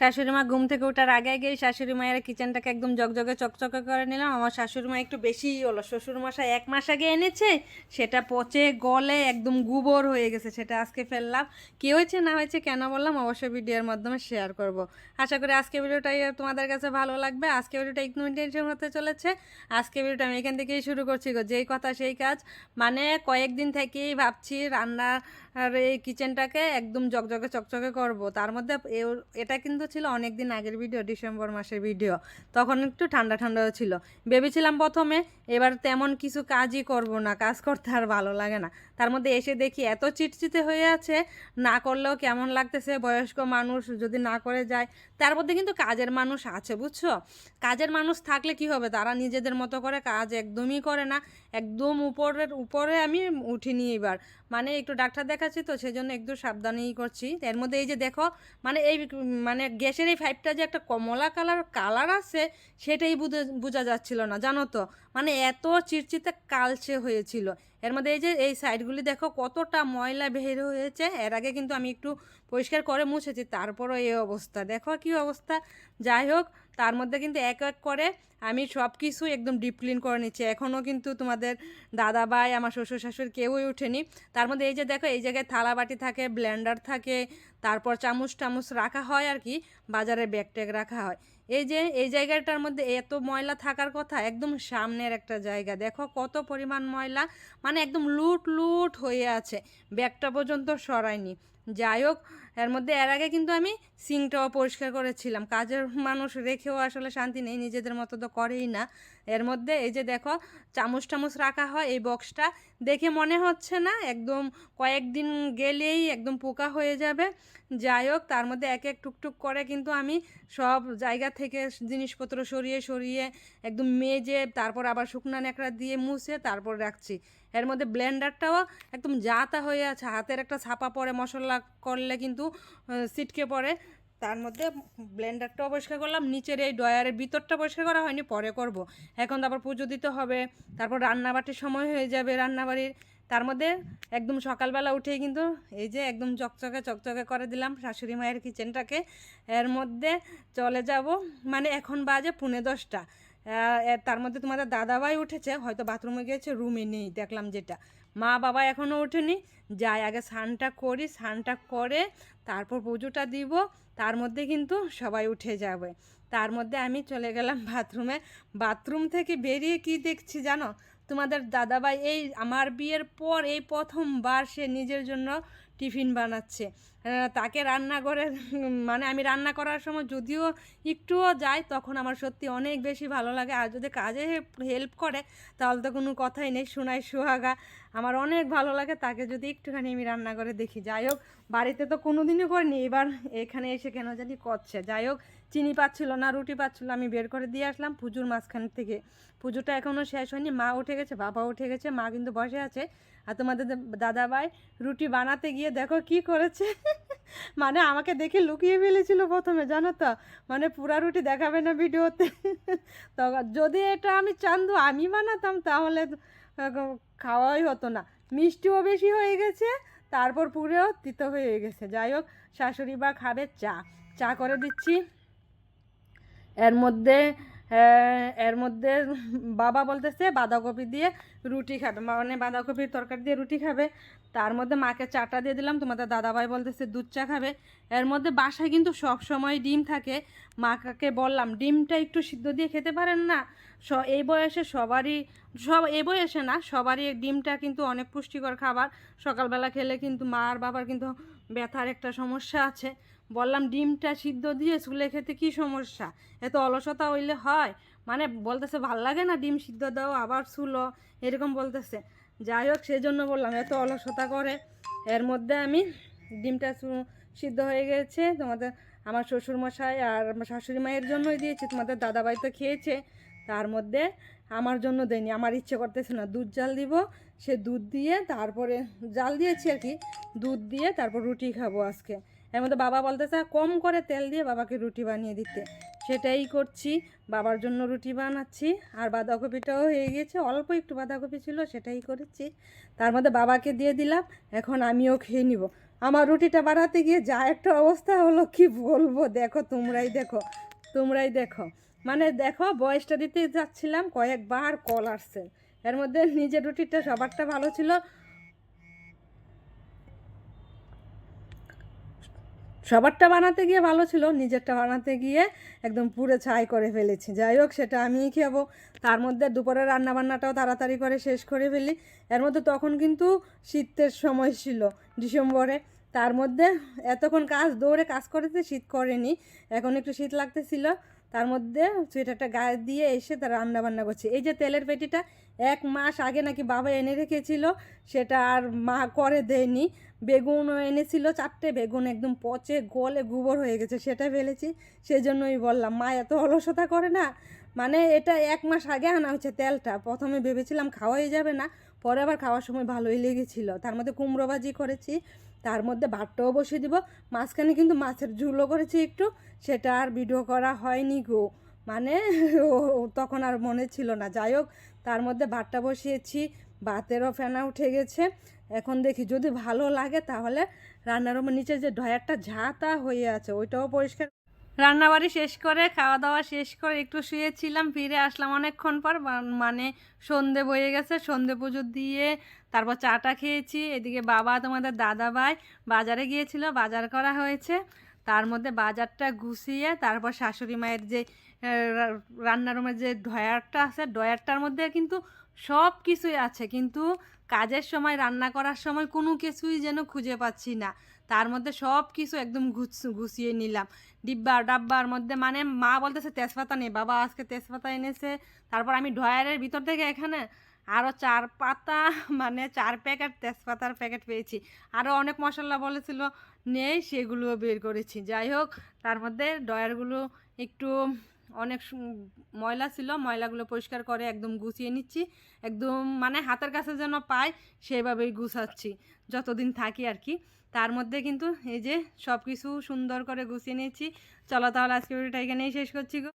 শাশুড়ি মা ঘুম থেকে ওঠার আগে আগে শাশুড়ি মায়ের কিচেনটাকে একদম জগজগে চকচকে করে নিলাম। আমার শাশুড়ি মা একটু বেশিই হলো শ্বশুর মশাই এক মাস আগে এনেছে, সেটা পচে গলে একদম গুবর হয়ে গেছে, সেটা আজকে ফেললাম। কী হয়েছে, না হয়েছে কেন বললাম, অবশ্যই ভিডিওর মাধ্যমে শেয়ার করব। আশা করি আজকে ভিডিওটাই তোমাদের কাছে ভালো লাগবে। আজকে ভিডিওটা একটু ইন্টেনশন হতে চলেছে। আজকে ভিডিওটা আমি এখান থেকেই শুরু করছি গো, যেই কথা সেই কাজ। মানে কয়েকদিন থেকেই ভাবছি রান্নার এই কিচেনটাকে একদম জকজকে চকচকে করব। তার মধ্যে এটা কিন্তু ছিল অনেক দিন আগের ভিডিও, ডিসেম্বর মাসের ভিডিও। তখন একটু ঠান্ডা ঠান্ডাও ছিল। ভেবেছিলাম প্রথমে এবার তেমন কিছু কাজই করব না, কাজ করতে আর ভালো লাগে না। তার মধ্যে এসে দেখি এত চিটচিটে হয়ে আছে, না করলেও কেমন লাগতেছে বয়স্ক মানুষ, যদি না করে যায়। তার মধ্যে কিন্তু কাজের মানুষ আছে, বুঝছ? কাজের মানুষ থাকলে কি হবে? তারা নিজেদের মতো করে কাজ একদমই করে না। একদম উপরের, উপরে আমি উঠিনি এবার। মানে একটু ডাক্তার দেখাচ্ছি তো সেই জন্য একটু সাবধানেই করছি। এর মধ্যে এই যে দেখো মানে এই মানে গ্যাসের এই ফাইভটা যে একটা কমলা কালার কালার আছে, সেটাই বুঝে যাচ্ছিল না, জানো তো? মানে এত চিরচিতে কালচে হয়েছিল। এর মধ্যে এই যে, এই সাইডগুলি দেখো কতটা ময়লা বের হয়েছে। এর আগে কিন্তু আমি একটু পরিষ্কার করে মুছেছি, তারপরও এই অবস্থা। দেখো কি অবস্থা? যাই হোক তার মধ্যে কিন্তু এক এক করে আমি সব কিছু একদম ডিপ ক্লিন করে নিচ্ছি। এখনও কিন্তু তোমাদের দাদা ভাই আমার শ্বশুর শাশুড়ি কেউই ওঠেনি। তার মধ্যে এই যে দেখো, এই জায়গায় থালা বাটি থাকে ব্লেন্ডার থাকে, তারপর চামচ টামচ রাখা হয় আর কি, বাজারে ব্যাগ ট্যাগ রাখা হয়। এই যে, এই জায়গাটার মধ্যে এত ময়লা থাকার কথা, একদম সামনের একটা জায়গা। দেখো কত পরিমাণ ময়লা মানে একদম লুট লুট হয়ে আছে। ব্যাগটা পর্যন্ত সরায়নি। যাই হোক, এর মধ্যে এর আগে কিন্তু আমি সিংটাও পরিষ্কার করেছিলাম। কাজের মানুষ রেখেও আসলে শান্তি নেই, নিজেদের মতো তো করেই না। এর মধ্যে এই যে দেখো, চামচ টামচ রাখা হয় এই বক্সটা। দেখে মনে হচ্ছে না, একদম কয়েকদিন গেলেই একদম পোকা হয়ে যাবে। যাই হোক, তার মধ্যে এক এক টুকটুক করে কিন্তু আমি সব জায়গা থেকে জিনিসপত্র সরিয়ে সরিয়ে একদম মেজে, তারপর আবার শুকনো ন্যাকড়া দিয়ে মুছে, তারপর রাখছি। এর মধ্যে ব্লেন্ডারটাও একদম জাতা হয়ে আছে, হাতের একটা ছাপা পরে মশলা করলে কিন্তু ছিটকে পড়ে। তার মধ্যে ব্লেন্ডারটাও পরিষ্কার করলাম। নিচের এই ডয়ারের ভিতরটা পরিষ্কার করা হয়নি, পরে করব। এখন তারপর পুজো দিতে হবে, তারপর রান্নাবাটির সময় হয়ে যাবে রান্নাবাড়ির। তার মধ্যে একদম সকালবেলা উঠেই কিন্তু এই যে একদম চকচকে চকচকে করে দিলাম শাশুড়ি মায়ের কিচেনটাকে। এর মধ্যে চলে যাব মানে এখন বাজে পুনে দশটা। তার মধ্যে তোমাদের দাদাভাই উঠেছে, হয়তো বাথরুমে গিয়েছে, রুমে নেই, দেখলাম যেটা। মা বাবা এখনও ওঠেনি। যাই, আগে স্নানটা করি, স্নানটা করে তারপর পুজোটা দিব, তার মধ্যে কিন্তু সবাই উঠে যাবে। তার মধ্যে আমি চলে গেলাম বাথরুমে। বাথরুম থেকে বেরিয়ে কি দেখছি জানো? তোমাদের দাদাভাই এই আমার বিয়ের পর এই প্রথমবার সে নিজের জন্য টিফিন বানাচ্ছে। তাকে রান্নাঘরে মানে আমি রান্না করার সময় যদিও একটুও যাই, তখন আমার সত্যি অনেক বেশি ভালো লাগে। আর যদি কাজে হেল্প করে, তাহলে তো কোনো কথাই নেই। শোনাই সোহাগা আমার অনেক ভালো লাগে, তাকে যদি একটুখানি আমি রান্না করে দেখি। যাই হোক, বাড়িতে তো কোনো দিনই করিনি, এবার এখানে এসে কেন জানি করছে। যাই হোক, চিনি পাচ্ছিল না, রুটি পাচ্ছিল আমি বের করে দিয়ে আসলাম পুজোর মাঝখান থেকে। পুজোটা এখনও শেষ হয়নি, মা উঠে গেছে, বাবা উঠে গেছে, মা কিন্তু বসে আছে। আর তোমাদের দাদা ভাই রুটি বানাতে গিয়ে দেখো কি করেছে। মানে আমাকে দেখে লুকিয়ে ফেলেছিল প্রথমে, জানো তো? মানে পুরা রুটি দেখাবে না ভিডিওতে। তো যদি এটা আমি চান্দু আমি বানাতাম, তাহলে খাওয়াই হতো না। মিষ্টিও বেশি হয়ে গেছে, তারপর পুরেও তিতো হয়ে গেছে। যাই হোক শাশুড়ি বা খাবে চা। চা করে দিচ্ছি। এর মধ্যে এর মধ্যে বাবা বলতেছে বাঁধাকপি দিয়ে রুটি খাবে মানে বাঁধাকপির তরকারি দিয়ে রুটি খাবে। তার মধ্যে মাকে চাটা দিয়ে দিলাম, তোমাদের দাদাভাই বলতেছে দুধ চা খাবে। এর মধ্যে বাসায় কিন্তু সব সময় ডিম থাকে। মাকে বললাম, ডিমটা একটু সিদ্ধ দিয়ে খেতে পারেন না? স, এই বয়সে সবারই, সব এই বয়সে না, সবারই ডিমটা কিন্তু অনেক পুষ্টিকর খাবার। সকালবেলা খেলে কিন্তু মা আর বাবার কিন্তু ব্যথার একটা সমস্যা আছে। বললাম, ডিমটা সিদ্ধ দিয়ে চুলে খেতে কি সমস্যা? এত অলসতা হইলে হয়? মানে বলতেছে, ভালো লাগে না ডিম সিদ্ধ দাও, আবার চুলো। এরকম বলতেছে। যাই হোক সেই জন্য বললাম, এত অলসতা করে। এর মধ্যে আমি ডিমটা সিদ্ধ হয়ে গেছে। তোমাদের, আমার শ্বশুর মশাই আর আমার শাশুড়ি মায়ের জন্যই দিয়েছি। তোমাদের দাদাভাই তো খেয়েছে। তার মধ্যে আমার জন্য দেয়নি। আমার ইচ্ছে করতেছে না, দুধ জাল দিব। সে দুধ দিয়ে তারপরে জাল দিয়েছি আর কি। দুধ দিয়ে তারপর রুটি খাব আজকে। এর মধ্যে বাবা বলতেছে, কম করে তেল দিয়ে বাবাকে রুটি বানিয়ে দিতে। সেটাই করছি, বাবার জন্য রুটি বানাচ্ছি, আর বাঁধাকপিটাও হয়ে গিয়েছে, অল্প একটু বাঁধাকপি ছিল সেটাই করেছি। তার মধ্যে বাবাকে দিয়ে দিলাম, এখন আমিও খেয়ে নিব। আমার রুটিটা বানাতে গিয়ে যা একটা অবস্থা হলো, কি বলব? দেখো, তোমরাই দেখো তোমরাই দেখো। মানে দেখো, বয়সটা দিতে যাচ্ছিলাম, কয়েকবার কল আসছে। এর মধ্যে নিজের রুটিটা সবারটা ভালো ছিল সবারটা বানাতে গিয়ে ভালো ছিল, নিজেরটা বানাতে গিয়ে একদম পুরো ছাই করে ফেলেছি। যাই হোক, সেটা আমিই খাব। তার মধ্যে দুপুরের রান্নাবান্নাটাও তাড়াতাড়ি করে শেষ করে ফেলি। এর মধ্যে তখন কিন্তু শীতের সময় ছিল, ডিসেম্বরে। তার মধ্যে এতক্ষণ কাজ, দৌড়ে কাজ করেছে, শীত করেনি। এখন একটু শীত লাগতেছিল। তার মধ্যে সোয়েটারটা গায়ে দিয়ে এসে তার রান্না বান্না করছে। এই যে তেলের পেটিটা এক মাস আগে নাকি বাবা এনে রেখেছিল, সেটা আর মা করে দেয়নি। বেগুনও এনেছিল, চারটে বেগুন একদম পচে গলে গোবর হয়ে গেছে, সেটা ফেলেছি। সেই জন্যই বললাম, মা এত অলসতা করে না। মানে এটা এক মাস আগে আনা হচ্ছে তেলটা, প্রথমে ভেবেছিলাম খাওয়াই যাবে না, পরে আবার খাওয়ার সময় ভালোই লেগেছিল। তার মধ্যে কুমড়ো ভাজি করেছি, তার মধ্যে ভাতটাও বসিয়ে দিব, মাঝখানে কিন্তু মাছের ঝুলও করেছি একটু, সেটা আর ভিডিও করা হয়নি গো। মানে তখন আর মনে ছিল না। যাই হোক, তার মধ্যে ভাতটা বসিয়েছি, ভাতেরও ফেনা উঠে গেছে। এখন দেখি যদি ভালো লাগে তাহলে রান্নার রুমের নিচে যে ডয়ারটা ঝাঁতা হয়ে আছে, ওইটাও পরিষ্কার। রান্নাবাড়ি শেষ করে খাওয়া দাওয়া শেষ করে একটু শুয়েছিলাম, ফিরে আসলাম অনেকক্ষণ পর মানে সন্ধে বয়ে গেছে, সন্ধে পুজো দিয়ে তারপর চাটা খেয়েছি। এদিকে বাবা, তোমাদের দাদা ভাই বাজারে গিয়েছিল, বাজার করা হয়েছে। তার মধ্যে বাজারটা গুছিয়ে, তারপর শাশুড়ি মায়ের যে রান্নার রুমের যে ডয়ারটা আছে ডয়ারটার মধ্যে কিন্তু সব কিছুই আছে। কিন্তু কাজের সময়, রান্না করার সময় কোনো কিছুই যেন খুঁজে পাচ্ছি না। তার মধ্যে সব কিছু একদম গুছ- গুছিয়ে নিলাম। ডিব্বা, ডাব্বার মধ্যে মানে মা বলতেছে, তেজপাতা নেই বাবা আজকে তেজপাতা এনেছে। তারপর আমি ড্রয়ারের ভিতর থেকে এখানে আরও চার পাতা মানে চার প্যাকেট তেজপাতার প্যাকেট পেয়েছি। আরও অনেক মশলা বলেছিল, নেই সেগুলোও বের করেছি। যাই হোক, তার মধ্যে ডয়ারগুলো একটু অনেক ময়লা ছিল, ময়লাগুলো পরিষ্কার করে একদম গুছিয়ে নিচ্ছি। একদম মানে হাতের কাছে যেন পাই, সেভাবেই গুছাচ্ছি, যতদিন থাকি আর কি। তার মধ্যে কিন্তু এই যে সব কিছু সুন্দর করে গুছিয়ে নিয়েছি। চলো তাহলে আজকে ভিডিওটা এখানেই শেষ করছি গো।